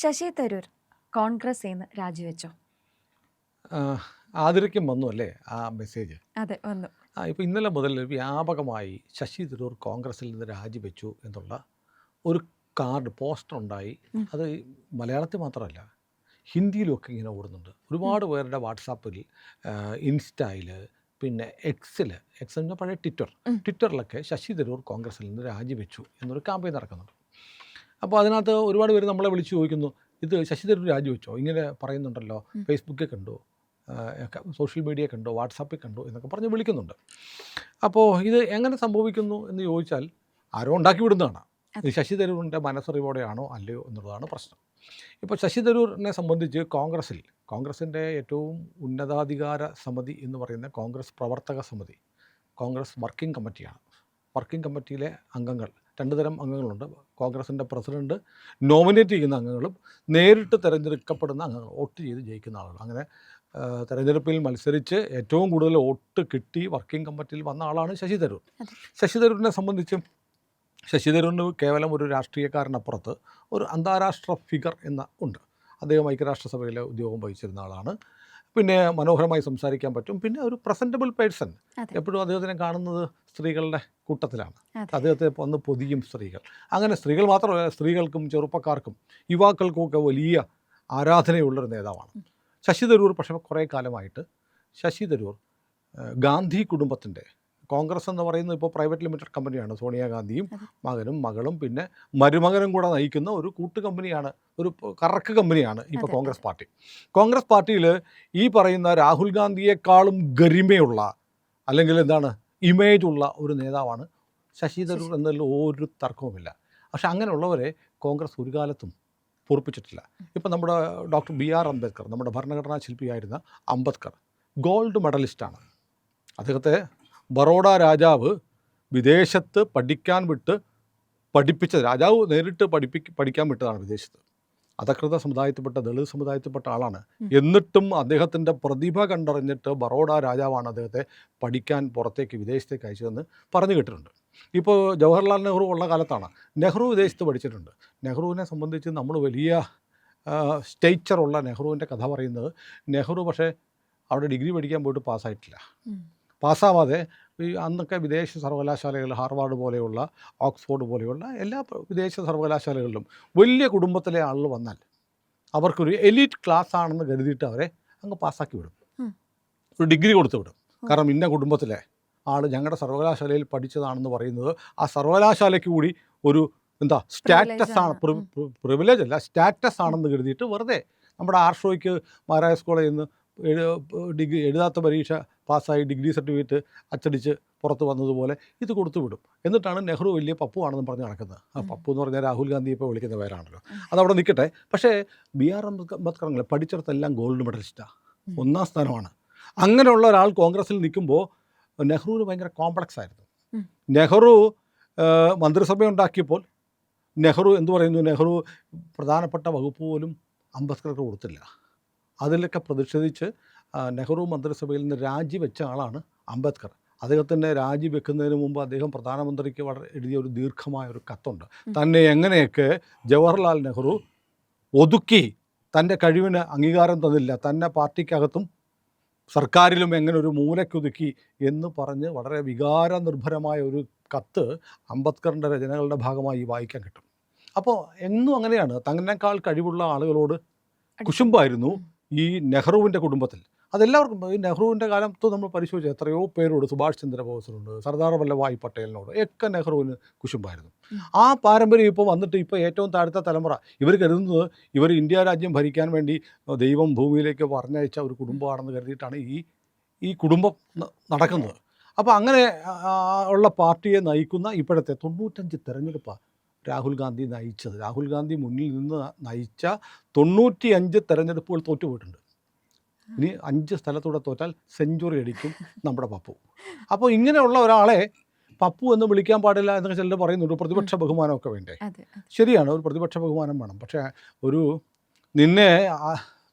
ശശി തരൂർ കോൺഗ്രസ് നിന്ന് രാജിവെച്ചോ? ആതിരയ്ക്കും വന്നു അല്ലേ ആ മെസ്സേജ്? അതെ വന്നു. ആ ഇപ്പോൾ ഇന്നലെ മുതൽ വ്യാപകമായി ശശി തരൂർ കോൺഗ്രസിൽ നിന്ന് രാജിവെച്ചു എന്നുള്ള ഒരു കാർഡ് പോസ്റ്റർ ഉണ്ടായി. അത് മലയാളത്തിൽ മാത്രമല്ല ഹിന്ദിയിലൊക്കെ ഇങ്ങനെ ഓടുന്നുണ്ട്. ഒരുപാട് പേരുടെ വാട്സാപ്പിൽ ഇൻസ്റ്റയിൽ പിന്നെ എക്സിൽ എക്സ് എന്ന പഴയ ട്വിറ്റർ. ട്വിറ്ററിലൊക്കെ ശശി തരൂർ കോൺഗ്രസിൽ നിന്ന് രാജിവെച്ചു എന്നൊരു ക്യാമ്പയിൻ നടക്കുന്നുണ്ട്. അപ്പോൾ അതിനകത്ത് ഒരുപാട് പേര് നമ്മളെ വിളിച്ച് ചോദിക്കുന്നു ഇത് ശശി തരൂർ രാജിവെച്ചോ? ഇങ്ങനെ പറയുന്നുണ്ടല്ലോ. ഫേസ്ബുക്കിൽ കണ്ടു സോഷ്യൽ മീഡിയ കണ്ടു വാട്സാപ്പിൽ കണ്ടു എന്നൊക്കെ പറഞ്ഞ് വിളിക്കുന്നുണ്ട്. അപ്പോൾ ഇത് എങ്ങനെ സംഭവിക്കുന്നു എന്ന് ചോദിച്ചാൽ ആരോ ഉണ്ടാക്കി വിടുന്നതാണ്. ഇത് ശശി തരൂരിന്റെ മനസ്സറിവോടെയാണോ അല്ലയോ എന്നുള്ളതാണ് പ്രശ്നം. ഇപ്പോൾ ശശി തരൂരിനെ സംബന്ധിച്ച് കോൺഗ്രസ്സിൽ കോൺഗ്രസിന്റെ ഏറ്റവും ഉന്നതാധികാര സമിതി എന്ന് പറയുന്ന കോൺഗ്രസ് പ്രവർത്തക സമിതി കോൺഗ്രസ് വർക്കിംഗ് കമ്മിറ്റിയാണ്. വർക്കിംഗ് കമ്മിറ്റിയിലെ അംഗങ്ങൾ രണ്ട് തരം അംഗങ്ങളുണ്ട്. കോൺഗ്രസിന്റെ പ്രസിഡന്റ് നോമിനേറ്റ് ചെയ്യുന്ന അംഗങ്ങളും നേരിട്ട് തിരഞ്ഞെടുക്കപ്പെടുന്ന അംഗങ്ങൾ വോട്ട് ചെയ്ത് ജയിക്കുന്ന ആളുകൾ അങ്ങനെ തെരഞ്ഞെടുപ്പിൽ മത്സരിച്ച് ഏറ്റവും കൂടുതൽ വോട്ട് കിട്ടി വർക്കിംഗ് കമ്മിറ്റിയിൽ വന്ന ആളാണ് ശശി തരൂർ. ശശി തരൂരിനെ സംബന്ധിച്ച് ശശി തരൂരിന് കേവലം ഒരു രാഷ്ട്രീയക്കാരനപ്പുറത്ത് ഒരു അന്താരാഷ്ട്ര ഫിഗർ എന്ന ഉണ്ട്. അദ്ദേഹം ഐക്യരാഷ്ട്രസഭയിലെ ഉദ്യോഗം വഹിച്ചിരുന്ന ആളാണ്. പിന്നെ മനോഹരമായി സംസാരിക്കാൻ പറ്റും. പിന്നെ ഒരു പ്രസന്റബിൾ പേഴ്സൺ എപ്പോഴും അദ്ദേഹത്തിനെ കാണുന്നത് സ്ത്രീകളുടെ കൂട്ടത്തിലാണ്. അദ്ദേഹത്തെ വന്ന് പൊതിയും സ്ത്രീകൾ. അങ്ങനെ സ്ത്രീകൾ മാത്രമല്ല സ്ത്രീകൾക്കും ചെറുപ്പക്കാർക്കും യുവാക്കൾക്കും ഒക്കെ വലിയ ആരാധനയുള്ളൊരു നേതാവാണ്. ശശി തരൂർ. പക്ഷേ കുറേ കാലമായിട്ട് ശശി തരൂർ ഗാന്ധി കുടുംബത്തിന്റെ കോൺഗ്രസ് എന്ന് പറയുന്നത് ഇപ്പോൾ പ്രൈവറ്റ് ലിമിറ്റഡ് കമ്പനിയാണ് സോണിയാഗാന്ധിയും മകനും മകളും പിന്നെ മരുമകനും കൂടെ നയിക്കുന്ന ഒരു കൂട്ടു കമ്പനിയാണ് ഒരു കറക്ക് കമ്പനിയാണ് ഇപ്പോൾ കോൺഗ്രസ് പാർട്ടി. കോൺഗ്രസ് പാർട്ടിയിൽ ഈ പറയുന്ന രാഹുൽ ഗാന്ധിയെക്കാളും ഗരിമയുള്ള അല്ലെങ്കിൽ എന്താണ് ഇമേജ് ഉള്ള ഒരു നേതാവാണ് ശശി തരൂർ എന്നതിൽ ഒരു തർക്കവുമില്ല. പക്ഷെ അങ്ങനെയുള്ളവരെ കോൺഗ്രസ് ഒരു കാലത്തും പൊറപ്പിച്ചിട്ടില്ല. ഇപ്പം നമ്മുടെ ഡോക്ടർ ബി ആർ അംബേദ്കർ നമ്മുടെ ഭരണഘടനാ ശില്പിയായിരുന്ന അംബേദ്കർ ഗോൾഡ് മെഡലിസ്റ്റാണ്. അദ്ദേഹത്തെ ബറോഡ രാജാവ് വിദേശത്ത് പഠിക്കാൻ വിട്ട് പഠിപ്പിച്ചത് രാജാവ് നേരിട്ട് പഠിപ്പി പഠിക്കാൻ വിട്ടതാണ് വിദേശത്ത്. അധകൃത സമുദായത്തിൽപ്പെട്ട ദളിത് സമുദായത്തിൽപ്പെട്ട ആളാണ്. എന്നിട്ടും അദ്ദേഹത്തിന്റെ പ്രതിഭ കണ്ടറിഞ്ഞിട്ട് ബറോഡ രാജാവാണ് അദ്ദേഹത്തെ പഠിക്കാൻ പുറത്തേക്ക് വിദേശത്തേക്ക് അയച്ചതെന്ന് പറഞ്ഞു കേട്ടിട്ടുണ്ട്. ഇപ്പോൾ ജവഹർലാൽ നെഹ്റു ഉള്ള കാലത്താണ്. നെഹ്റു വിദേശത്ത് പഠിച്ചിട്ടുണ്ട്. നെഹ്റുവിനെ സംബന്ധിച്ച് നമ്മൾ വലിയ സ്റ്റേച്ചറുള്ള നെഹ്റുവിന്റെ കഥ പറയുന്നത് നെഹ്റു പക്ഷേ അവിടെ ഡിഗ്രി പഠിക്കാൻ പോയിട്ട് പാസ്സായിട്ടില്ല. പാസ്സാവാതെ ഈ അന്നൊക്കെ വിദേശ സർവകലാശാലകൾ ഹാർവാർഡ് പോലെയുള്ള ഓക്സ്ഫോർഡ് പോലെയുള്ള എല്ലാ വിദേശ സർവകലാശാലകളിലും വലിയ കുടുംബത്തിലെ ആളുകൾ വന്നാൽ അവർക്കൊരു എലീറ്റ് ക്ലാസ് ആണെന്ന് കരുതിയിട്ട് അവരെ അങ്ങ് പാസ്സാക്കി വിടും. ഒരു ഡിഗ്രി കൊടുത്തു വിടും. കാരണം ഇന്ന കുടുംബത്തിലെ ആൾ ഞങ്ങളുടെ സർവകലാശാലയിൽ പഠിച്ചതാണെന്ന് പറയുന്നത് ആ സർവകലാശാലയ്ക്ക് കൂടി ഒരു എന്താ സ്റ്റാറ്റസ് ആണ്. പ്രിവിലേജ് അല്ല സ്റ്റാറ്റസ് ആണെന്ന് കരുതിയിട്ട് വെറുതെ നമ്മുടെ ആർഷോയ്ക്ക് മഹാരാജ് കോളേജിൽ നിന്ന് ഡിഗ്രി എഴുതാത്ത പരീക്ഷ പാസ്സായി ഡിഗ്രി സർട്ടിഫിക്കറ്റ് അച്ചടിച്ച് പുറത്ത് വന്നതുപോലെ ഇത് കൊടുത്തുവിടും എന്നിട്ടാണ് നെഹ്റു വലിയ പപ്പു ആണെന്ന് പറഞ്ഞ് നടക്കുന്നത്. ആ പപ്പു എന്ന് പറഞ്ഞാൽ രാഹുൽ ഗാന്ധി ഇപ്പോൾ വിളിക്കുന്ന പേരാണല്ലോ. അതവിടെ നിൽക്കട്ടെ. പക്ഷേ ബി ആർ അംബേദ്കർ പഠിച്ചിടത്തെല്ലാം ഗോൾഡ് മെഡലിസ്റ്റാണ്. ഒന്നാം സ്ഥാനമാണ്. അങ്ങനെയുള്ള ഒരാൾ കോൺഗ്രസ്സിൽ നിൽക്കുമ്പോൾ നെഹ്റുവിന് ഭയങ്കര കോംപ്ലക്സ് ആയിരുന്നു. നെഹ്റു മന്ത്രിസഭ ഉണ്ടാക്കിയപ്പോൾ നെഹ്റു എന്ന് പറയുന്നു? നെഹ്റു പ്രധാനപ്പെട്ട വകുപ്പ് പോലും അംബേദ്കർക്ക് കൊടുത്തില്ല. അതിലൊക്കെ പ്രതിഷേധിച്ച് നെഹ്റു മന്ത്രിസഭയിൽ നിന്ന് രാജിവെച്ച ആളാണ് അംബേദ്കർ. അദ്ദേഹത്തിന്റെ രാജിവെക്കുന്നതിന് മുമ്പ് അദ്ദേഹം പ്രധാനമന്ത്രിക്ക് വളരെ എഴുതിയ ഒരു ദീർഘമായ ഒരു കത്തുണ്ട്. തന്നെ എങ്ങനെയൊക്കെ ജവഹർലാൽ നെഹ്റു ഒതുക്കി തന്റെ കഴിവിന് അംഗീകാരം തന്നില്ല തന്നെ പാർട്ടിക്കകത്തും സർക്കാരിലും എങ്ങനെ ഒരു മൂലയ്ക്കൊതുക്കി എന്ന് പറഞ്ഞ് വളരെ വികാര നിർഭരമായ ഒരു കത്ത് അംബേദ്കറിന്റെ രചനകളുടെ ഭാഗമായി വായിക്കാൻ കിട്ടും. അപ്പോൾ എന്നും അങ്ങനെയാണ്. തങ്ങനേക്കാൾ കഴിവുള്ള ആളുകളോട് കുശുമ്പായിരുന്നു. ഈ നെഹ്റുവിന്റെ കുടുംബത്തിൽ. അതെല്ലാവർക്കും ഈ നെഹ്റുവിന്റെ കാലത്ത് നമ്മൾ പരിശോധിച്ചു എത്രയോ പേരോട് സുഭാഷ് ചന്ദ്രബോസിനോട് സർദാർ വല്ലഭായ് പട്ടേലിനോട് ഒക്കെ നെഹ്റുവിന് കുശുമ്പായിരുന്നു. ആ പാരമ്പര്യം ഇപ്പോൾ വന്നിട്ട് ഇപ്പോൾ ഏറ്റവും താഴത്തെ തലമുറ. ഇവർ കരുതുന്നത് ഇവർ ഇന്ത്യ രാജ്യം ഭരിക്കാൻ വേണ്ടി ദൈവം ഭൂമിയിലേക്ക് പറഞ്ഞയച്ച ഒരു കുടുംബമാണെന്ന് കരുതിയിട്ടാണ് ഈ ഈ കുടുംബം നടക്കുന്നത്. അപ്പോൾ അങ്ങനെ ഉള്ള പാർട്ടിയെ നയിക്കുന്ന ഇപ്പോഴത്തെ തൊണ്ണൂറ്റഞ്ച് തെരഞ്ഞെടുപ്പാണ് രാഹുൽ ഗാന്ധി നയിച്ചത്. രാഹുൽ ഗാന്ധി മുന്നിൽ നിന്ന് നയിച്ച തൊണ്ണൂറ്റി അഞ്ച് തെരഞ്ഞെടുപ്പുകൾ തോറ്റുപോയിട്ടുണ്ട്. ഇനി അഞ്ച് സ്ഥലത്തൂടെ തോറ്റാൽ സെഞ്ചുറി അടിക്കും നമ്മുടെ പപ്പു. അപ്പോൾ ഇങ്ങനെയുള്ള ഒരാളെ പപ്പു എന്ന് വിളിക്കാൻ പാടില്ല എന്നൊക്കെ ചിലർ പറയുന്നുണ്ട്. പ്രതിപക്ഷ ബഹുമാനമൊക്കെ വേണ്ടേ. ശരിയാണ് ഒരു പ്രതിപക്ഷ ബഹുമാനം വേണം. പക്ഷേ ഒരു നിന്നെ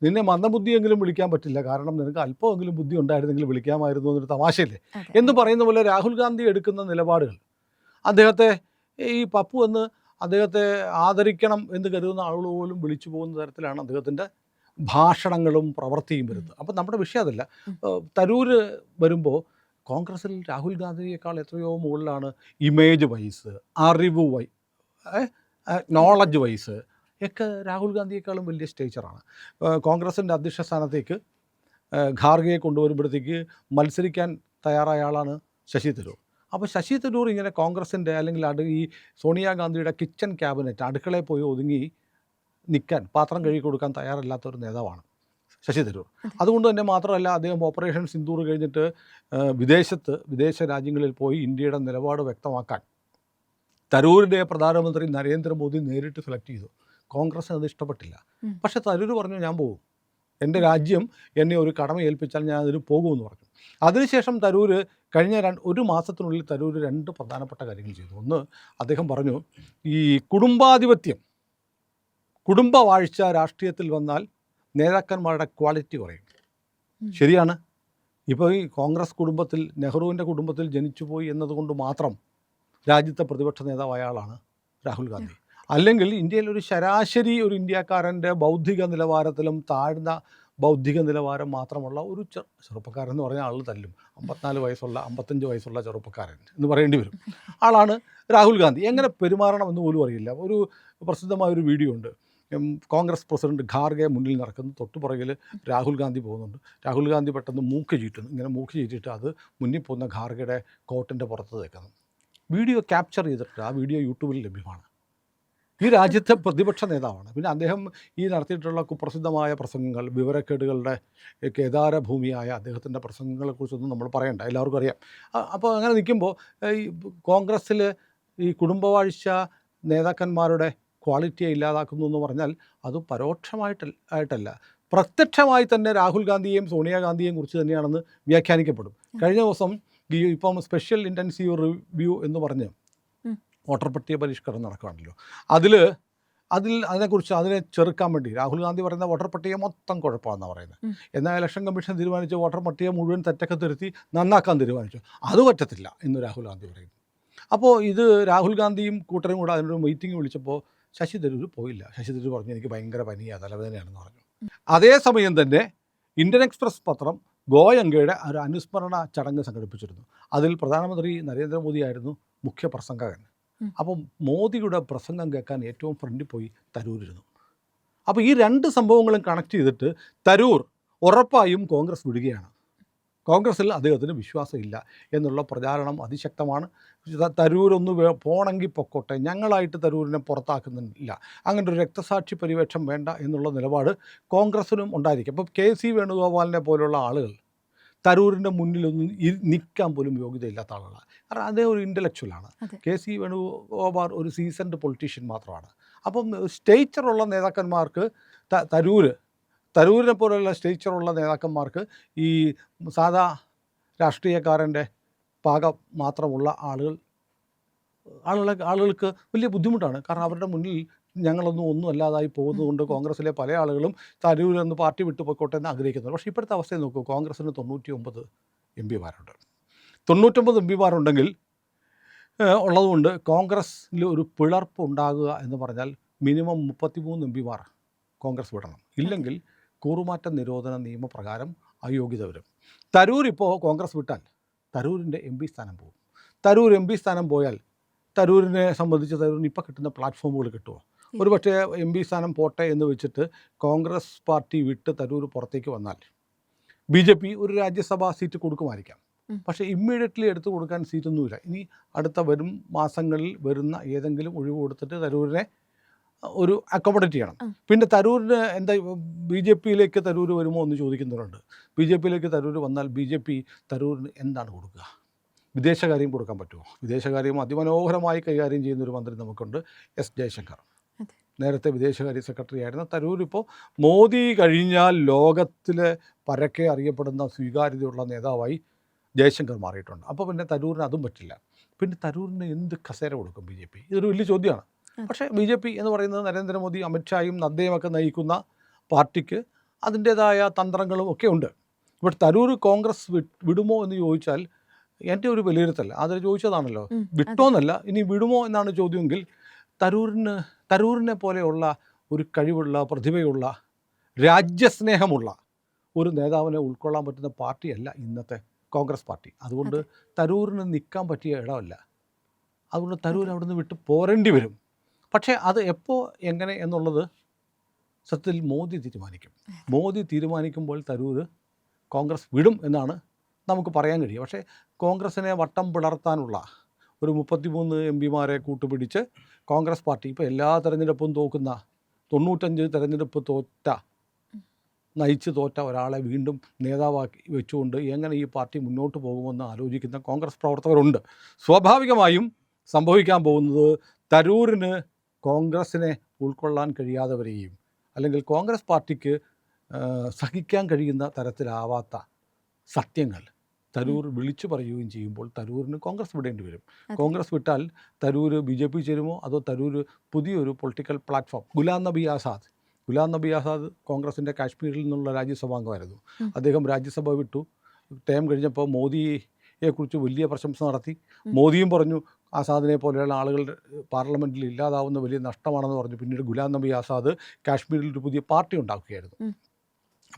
നിന്നെ മന്ദബുദ്ധിയെങ്കിലും വിളിക്കാൻ പറ്റില്ല. കാരണം നിനക്ക് അല്പമെങ്കിലും ബുദ്ധി ഉണ്ടായിരുന്നെങ്കിൽ വിളിക്കാമായിരുന്നു എന്നൊരു തമാശയില്ലേ? എന്ന് പറയുന്ന പോലെ രാഹുൽ ഗാന്ധി എടുക്കുന്ന നിലപാടുകൾ. അദ്ദേഹത്തെ ഈ പപ്പു എന്ന് അദ്ദേഹത്തെ ആദരിക്കണം എന്ന് കരുതുന്ന ആളുകൾ പോലും വിളിച്ചു പോകുന്ന തരത്തിലാണ് അദ്ദേഹത്തിന്റെ ഭാഷണങ്ങളും പ്രവൃത്തിയും വരുന്നത്. അപ്പം നമ്മുടെ വിഷയം അതല്ല. തരൂർ വരുമ്പോൾ കോൺഗ്രസിൽ രാഹുൽ ഗാന്ധിയേക്കാൾ എത്രയോ മുകളിലാണ് ഇമേജ് വൈസ് അറിവ് വൈ നോളജ് വൈസ് ഒക്കെ രാഹുൽ ഗാന്ധിയേക്കാളും വലിയ സ്റ്റേച്ചറാണ് കോൺഗ്രസിന്റെ അധ്യക്ഷ സ്ഥാനത്തേക്ക് ഖാർഗെയെ കൊണ്ടുവരുമ്പോഴത്തേക്ക് മത്സരിക്കാൻ തയ്യാറായ ആളാണ് ശശി തരൂർ. അപ്പോൾ ശശി തരൂർ ഇങ്ങനെ കോൺഗ്രസിന്റെ അല്ലെങ്കിൽ അടു ഈ സോണിയാഗാന്ധിയുടെ കിച്ചൺ ക്യാബിനറ്റ് അടുക്കളയിൽ പോയി ഒതുങ്ങി നിൽക്കാൻ പാത്രം കഴുകി കൊടുക്കാൻ തയ്യാറല്ലാത്ത ഒരു നേതാവാണ് ശശി തരൂർ. അതുകൊണ്ട് തന്നെ മാത്രമല്ല അദ്ദേഹം ഓപ്പറേഷൻ സിന്ദൂർ കഴിഞ്ഞിട്ട് വിദേശത്ത് വിദേശ രാജ്യങ്ങളിൽ പോയി ഇന്ത്യയുടെ നിലപാട് വ്യക്തമാക്കാൻ തരൂരിനെ പ്രധാനമന്ത്രി നരേന്ദ്രമോദി നേരിട്ട് സെലക്ട് ചെയ്തു. കോൺഗ്രസ് അത് ഇഷ്ടപ്പെട്ടില്ല. പക്ഷേ തരൂർ പറഞ്ഞു ഞാൻ പോകും എന്റെ രാജ്യം എന്നെ ഒരു കടമ ഏൽപ്പിച്ചാൽ ഞാൻ അതിന് പോകുമെന്ന് പറഞ്ഞു. അതിനുശേഷം തരൂർ കഴിഞ്ഞ രണ്ട് ഒരു മാസത്തിനുള്ളിൽ തരൂർ രണ്ട് പ്രധാനപ്പെട്ട കാര്യങ്ങൾ ചെയ്തു. ഒന്ന് അദ്ദേഹം പറഞ്ഞു ഈ കുടുംബാധിപത്യം കുടുംബവാഴ്ച രാഷ്ട്രീയത്തിൽ വന്നാൽ നേതാക്കന്മാരുടെ ക്വാളിറ്റി കുറയും. ശരിയാണ്. ഇപ്പോൾ ഈ കോൺഗ്രസ് കുടുംബത്തിൽ നെഹ്റുവിന്റെ കുടുംബത്തിൽ ജനിച്ചുപോയി എന്നതുകൊണ്ട് മാത്രം രാജ്യത്തെ പ്രതിപക്ഷ നേതാവായ ആളാണ് രാഹുൽ ഗാന്ധി. അല്ലെങ്കിൽ ഇന്ത്യയിൽ ഒരു ശരാശരി ഒരു ഇന്ത്യക്കാരന്റെ ബൗദ്ധിക നിലവാരത്തിലും താഴ്ന്ന ബൗദ്ധിക നിലവാരം മാത്രമുള്ള ഒരു ചെറുപ്പക്കാരൻ എന്ന് പറഞ്ഞാൽ ആൾ തല്ലും. അമ്പത്തിനാല് വയസ്സുള്ള അമ്പത്തഞ്ച് വയസ്സുള്ള ചെറുപ്പക്കാരൻ എന്ന് പറയേണ്ടി വരും. ആളാണ് രാഹുൽ ഗാന്ധി. എങ്ങനെ പെരുമാറണം എന്ന് പോലും അറിയില്ല. ഒരു പ്രസിദ്ധമായ ഒരു വീഡിയോ ഉണ്ട്. കോൺഗ്രസ് പ്രസിഡന്റ് ഖാർഗെ മുന്നിൽ നടക്കുന്നു. തൊട്ടുപുറകിൽ രാഹുൽ ഗാന്ധി പോകുന്നുണ്ട്. രാഹുൽ ഗാന്ധി പെട്ടെന്ന് മൂക്ക് ചീറ്റുന്നു. ഇങ്ങനെ മൂക്ക് ചീറ്റിട്ട് അത് മുന്നിൽ പോകുന്ന ഖാർഗയുടെ കോട്ടിന്റെ പുറത്ത് തേക്കുന്നു. വീഡിയോ ക്യാപ്ചർ ചെയ്തിട്ട് ആ വീഡിയോ യൂട്യൂബിൽ ലഭ്യമാണ്. ഈ രാജ്യത്തെ പ്രതിപക്ഷ നേതാവാണ്. പിന്നെ അദ്ദേഹം ഈ നടത്തിയിട്ടുള്ള കുപ്രസിദ്ധമായ പ്രസംഗങ്ങൾ വിവരക്കേടുകളുടെ കേദാര ഭൂമിയായ അദ്ദേഹത്തിന്റെ പ്രസംഗങ്ങളെക്കുറിച്ചൊന്നും നമ്മൾ പറയണ്ട. എല്ലാവർക്കും അറിയാം. അപ്പോൾ അങ്ങനെ നിൽക്കുമ്പോൾ ഈ കോൺഗ്രസ്സിൽ ഈ കുടുംബവാഴ്ച നേതാക്കന്മാരുടെ ക്വാളിറ്റിയെ ഇല്ലാതാക്കുന്നു എന്ന് പറഞ്ഞാൽ അത് പരോക്ഷമായിട്ട് ആയിട്ടല്ല. പ്രത്യക്ഷമായി തന്നെ രാഹുൽ ഗാന്ധിയെയും സോണിയാഗാന്ധിയെയും കുറിച്ച് തന്നെയാണെന്ന് വ്യാഖ്യാനിക്കപ്പെടും. കഴിഞ്ഞ ദിവസം ഈ ഇപ്പം സ്പെഷ്യൽ ഇന്റൻസീവ് റിവ്യൂ എന്ന് പറഞ്ഞ്. വോട്ടർ പട്ടിക പരിഷ്കരണം നടക്കുകയാണല്ലോ. അതിൽ അതിൽ അതിനെക്കുറിച്ച് അതിനെ ചെറുക്കാൻ വേണ്ടി രാഹുൽ ഗാന്ധി പറയുന്ന വോട്ടർ പട്ടിക മൊത്തം കുഴപ്പമാണെന്നാണ് പറയുന്നത്. എന്നാൽ ഇലക്ഷൻ കമ്മീഷൻ തീരുമാനിച്ച വോട്ടർ പട്ടിക മുഴുവൻ തെറ്റൊക്കെ തിരുത്തി നന്നാക്കാൻ തീരുമാനിച്ചു. അത് പറ്റത്തില്ല എന്ന് രാഹുൽ ഗാന്ധി പറയുന്നു അപ്പോൾ ഇത് രാഹുൽ ഗാന്ധിയും കൂട്ടരും കൂടെ അതിനൊരു മീറ്റിംഗ് വിളിച്ചപ്പോൾ ശശി തരൂർ പോയില്ല. ശശി തരൂർ പറഞ്ഞു എനിക്ക് ഭയങ്കര പനിയാണ് തലവേദനയാണെന്ന് പറഞ്ഞു. അതേസമയം തന്നെ ഇന്ത്യൻ എക്സ്പ്രസ് പത്രം ഗോയങ്കയുടെ ഒരു അനുസ്മരണ ചടങ്ങ് സംഘടിപ്പിച്ചിരുന്നു. അതിൽ പ്രധാനമന്ത്രി നരേന്ദ്രമോദിയായിരുന്നു മുഖ്യ പ്രസംഗകൻ. അപ്പം മോദിയുടെ പ്രസംഗം കേൾക്കാൻ ഏറ്റവും ഫ്രണ്ടിൽ പോയി തരൂരിരുന്നു അപ്പോൾ ഈ രണ്ട് സംഭവങ്ങളും കണക്ട് ചെയ്തിട്ട് തരൂർ ഉറപ്പായും കോൺഗ്രസ് വിടുകയാണ്. കോൺഗ്രസ്സിൽ അദ്ദേഹത്തിന് വിശ്വാസമില്ല എന്നുള്ള പ്രചാരണം അതിശക്തമാണ്. തരൂരൊന്ന് പോണെങ്കിൽ പൊക്കോട്ടെ ഞങ്ങളായിട്ട് തരൂരിനെ പുറത്താക്കുന്നില്ല. അങ്ങനെ ഒരു രക്തസാക്ഷി പരിവേഷം വേണ്ട എന്നുള്ള നിലപാട് കോൺഗ്രസ്സിനും ഉണ്ടായിരിക്കും. അപ്പോൾ കെ സി വേണുഗോപാലിനെ പോലുള്ള ആളുകൾ തരൂരിന്റെ മുന്നിലൊന്നും നിൽക്കാൻ പോലും യോഗ്യതയില്ലാത്ത ആളുകളാണ് കാരണം അദ്ദേഹം ഒരു ഇന്റലക്ച്വലാണ് ആണ്. കെ സി വേണുഗോപാൽ ഒരു സീസൺഡ് പൊളിറ്റീഷ്യൻ മാത്രമാണ്. അപ്പം സ്റ്റേച്ചറുള്ള നേതാക്കന്മാർക്ക് ത തരൂര് തരൂരിനെ പോലെയുള്ള സ്റ്റേച്ചറുള്ള നേതാക്കന്മാർക്ക് ഈ സാധാ രാഷ്ട്രീയക്കാരന്റെ പാകം മാത്രമുള്ള ആളുകൾ ആളുകളെ ആളുകൾക്ക് വലിയ ബുദ്ധിമുട്ടാണ്. കാരണം അവരുടെ മുന്നിൽ ഞങ്ങളൊന്നും ഒന്നും അല്ലാതായി പോകുന്നതുകൊണ്ട് കോൺഗ്രസ്സിലെ പല ആളുകളും തരൂരെന്ന് പാർട്ടി വിട്ടുപോയിക്കോട്ടെ എന്ന് ആഗ്രഹിക്കുന്നത് പക്ഷേ ഇപ്പോഴത്തെ അവസ്ഥയെ നോക്കൂ. കോൺഗ്രസ്സിന് തൊണ്ണൂറ്റി ഒമ്പത് എം പിമാരുണ്ട്. തൊണ്ണൂറ്റൊമ്പത് എം പിമാരുണ്ടെങ്കിൽ ഉള്ളതുകൊണ്ട് കോൺഗ്രസ്സിൽ ഒരു പിളർപ്പ് ഉണ്ടാകുക എന്ന് പറഞ്ഞാൽ മിനിമം മുപ്പത്തിമൂന്ന് എം പിമാർ കോൺഗ്രസ് വിടണം. ഇല്ലെങ്കിൽ കൂറുമാറ്റ നിരോധന നിയമപ്രകാരം അയോഗ്യത വരും. തരൂർ ഇപ്പോൾ കോൺഗ്രസ് വിട്ടാൽ തരൂരിന്റെ എം പി സ്ഥാനം പോകും. തരൂർ എം പി സ്ഥാനം പോയാൽ തരൂരിനെ സംബന്ധിച്ച് തരൂരിന് ഇപ്പോൾ കിട്ടുന്ന പ്ലാറ്റ്ഫോമുകൾ കിട്ടുമോ? ഒരു പക്ഷേ എം പി സ്ഥാനം പോട്ടെ എന്ന് വെച്ചിട്ട് കോൺഗ്രസ് പാർട്ടി വിട്ട് തരൂർ പുറത്തേക്ക് വന്നാൽ ബി ജെ പി ഒരു രാജ്യസഭാ സീറ്റ് കൊടുക്കുമായിരിക്കാം. പക്ഷെ ഇമ്മീഡിയറ്റ്ലി എടുത്തു കൊടുക്കാൻ സീറ്റൊന്നുമില്ല. ഇനി അടുത്ത വരും മാസങ്ങളിൽ വരുന്ന ഏതെങ്കിലും ഒഴിവ് കൊടുത്തിട്ട് തരൂരിനെ ഒരു അക്കോമഡേറ്റ് ചെയ്യണം. പിന്നെ തരൂരിന് എന്താ ബി ജെ പിയിലേക്ക് തരൂർ വരുമോ എന്ന് ചോദിക്കുന്നവരുണ്ട്. ബി ജെ പിയിലേക്ക് തരൂർ വന്നാൽ ബി ജെ പി തരൂരിന് എന്താണ് കൊടുക്കുക? വിദേശകാര്യം കൊടുക്കാൻ പറ്റുമോ? വിദേശകാര്യം അതിമനോഹരമായി കൈകാര്യം ചെയ്യുന്ന ഒരു മന്ത്രി നമുക്കുണ്ട്. എസ് ജയശങ്കർ. നേരത്തെ വിദേശകാര്യ സെക്രട്ടറി ആയിരുന്ന തരൂർ ഇപ്പോൾ മോദി കഴിഞ്ഞാൽ ലോകത്തിലെ പരക്കെ അറിയപ്പെടുന്ന സ്വീകാര്യതയുള്ള നേതാവായി ജയശങ്കർ മാറിയിട്ടുണ്ട്. അപ്പോൾ പിന്നെ തരൂരിന് അതും പറ്റില്ല. പിന്നെ തരൂരിന് എന്ത് കസേര കൊടുക്കും ബി ജെ പി? ഇതൊരു വലിയ ചോദ്യമാണ്. പക്ഷേ ബി ജെ പി എന്ന് പറയുന്നത് നരേന്ദ്രമോദി അമിത്ഷായും നദ്ദയുമൊക്കെ നയിക്കുന്ന പാർട്ടിക്ക് അതിന്റേതായ തന്ത്രങ്ങളും ഒക്കെ ഉണ്ട്. ഇവിടെ തരൂർ കോൺഗ്രസ് വിടുമോ എന്ന് ചോദിച്ചാൽ എന്റെ ഒരു വിലയിരുത്തൽ. അതിൽ ചോദിച്ചതാണല്ലോ. വിട്ടോന്നല്ല ഇനി വിടുമോ എന്നാണ് ചോദ്യമെങ്കിൽ തരൂരിന് തരൂരിനെ പോലെയുള്ള ഒരു കഴിവുള്ള പ്രതിഭയുള്ള രാജ്യസ്നേഹമുള്ള ഒരു നേതാവിനെ ഉൾക്കൊള്ളാൻ പറ്റുന്ന പാർട്ടിയല്ല ഇന്നത്തെ കോൺഗ്രസ് പാർട്ടി. അതുകൊണ്ട് തരൂരിന് നിൽക്കാൻ പറ്റിയ ഇടമല്ല. അതുകൊണ്ട് തരൂർ അവിടുന്ന് വിട്ട് പോരേണ്ടി വരും. പക്ഷേ അത് എപ്പോൾ എങ്ങനെ എന്നുള്ളത് സത്യത്തിൽ മോദി തീരുമാനിക്കും. മോദി തീരുമാനിക്കുമ്പോൾ തരൂർ കോൺഗ്രസ് വിടും എന്നാണ് നമുക്ക് പറയാൻ കഴിയും പക്ഷേ കോൺഗ്രസിനെ വട്ടം പിളർത്താനുള്ള ഒരു മുപ്പത്തിമൂന്ന് എം പിമാരെ കൂട്ടുപിടിച്ച് കോൺഗ്രസ് പാർട്ടി ഇപ്പോൾ എല്ലാ തെരഞ്ഞെടുപ്പും തോക്കുന്ന തൊണ്ണൂറ്റഞ്ച് തെരഞ്ഞെടുപ്പ് തോറ്റ നയിച്ച് തോറ്റ ഒരാളെ വീണ്ടും നേതാവാക്കി വെച്ചുകൊണ്ട് എങ്ങനെ ഈ പാർട്ടി മുന്നോട്ട് പോകുമെന്ന് ആലോചിക്കുന്ന കോൺഗ്രസ് പ്രവർത്തകരുണ്ട്. സ്വാഭാവികമായും സംഭവിക്കാൻ പോകുന്നത് തരൂരിന് കോൺഗ്രസിനെ ഉൾക്കൊള്ളാൻ കഴിയാതെ വരികയും അല്ലെങ്കിൽ കോൺഗ്രസ് പാർട്ടിക്ക് സഹിക്കാൻ കഴിയുന്ന തരത്തിലാവാത്ത സത്യങ്ങൾ. തരൂർ വിളിച്ചു പറയുകയും ചെയ്യുമ്പോൾ തരൂരിന് കോൺഗ്രസ് വിടേണ്ടി വരും. കോൺഗ്രസ് വിട്ടാൽ തരൂർ ബി ജെ പി ചേരുമോ? അതോ തരൂർ പുതിയൊരു പൊളിറ്റിക്കൽ പ്ലാറ്റ്ഫോം? ഗുലാം നബി ആസാദ്. ഗുലാം നബി ആസാദ് കോൺഗ്രസിന്റെ കാശ്മീരിൽ നിന്നുള്ള രാജ്യസഭാംഗമായിരുന്നു. അംഗമായിരുന്നു അദ്ദേഹം രാജ്യസഭ വിട്ടു. ടൈം കഴിഞ്ഞപ്പോൾ മോദിയെക്കുറിച്ച് വലിയ പ്രശംസ നടത്തി. മോദിയും പറഞ്ഞു ആസാദിനെ പോലെയുള്ള ആളുകൾ പാർലമെന്റിൽ ഇല്ലാതാവുന്ന വലിയ നഷ്ടമാണെന്ന് പറഞ്ഞു. പിന്നീട് ഗുലാം നബി ആസാദ് കാശ്മീരിൽ ഒരു പുതിയ പാർട്ടി ഉണ്ടാക്കുകയായിരുന്നു.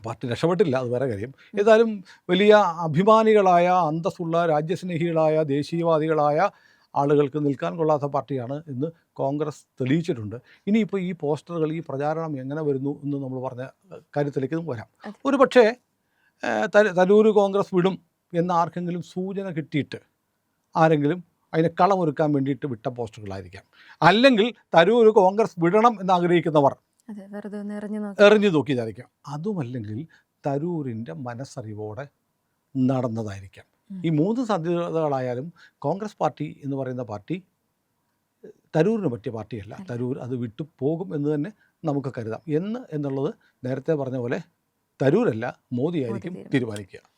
പാർട്ടി രക്ഷപ്പെട്ടില്ല അത് വേറെ കാര്യം. ഏതായാലും വലിയ അഭിമാനികളായ അന്തസ്സുള്ള രാജ്യസ്നേഹികളായ ദേശീയവാദികളായ ആളുകൾക്ക് നിൽക്കാൻ കൊള്ളാത്ത പാർട്ടിയാണ് എന്ന് കോൺഗ്രസ് തെളിയിച്ചിട്ടുണ്ട്. ഇനിയിപ്പോൾ ഈ പോസ്റ്ററുകൾ ഈ പ്രചാരണം എങ്ങനെ വരുന്നു എന്ന് നമ്മൾ പറഞ്ഞ കാര്യത്തിലേക്ക് വരാം. ഒരു പക്ഷേ തരൂര് കോൺഗ്രസ് വിടും എന്ന ആർക്കെങ്കിലും സൂചന കിട്ടിയിട്ട് ആരെങ്കിലും അതിനെ കളമൊരുക്കാൻ വേണ്ടിയിട്ട് വിട്ട പോസ്റ്ററുകളായിരിക്കാം. അല്ലെങ്കിൽ തരൂർ കോൺഗ്രസ് വിടണം എന്ന് ആഗ്രഹിക്കുന്നവർ എറിഞ്ഞു നോക്കി. എറിഞ്ഞു നോക്കിയതായിരിക്കാം. അതുമല്ലെങ്കിൽ തരൂരിന്റെ മനസ്സറിവോടെ നടന്നതായിരിക്കാം. ഈ മൂന്ന് സാധ്യതകളായാലും കോൺഗ്രസ് പാർട്ടി എന്ന് പറയുന്ന പാർട്ടി തരൂരിന് പറ്റിയ പാർട്ടിയല്ല. തരൂർ അത് വിട്ടു പോകും എന്ന് തന്നെ നമുക്ക് കരുതാം. എന്ന് എന്നുള്ളത് നേരത്തെ പറഞ്ഞ പോലെ തരൂരല്ല മോദിയായിരിക്കും തീരുമാനിക്കും. തീരുമാനിക്കുക.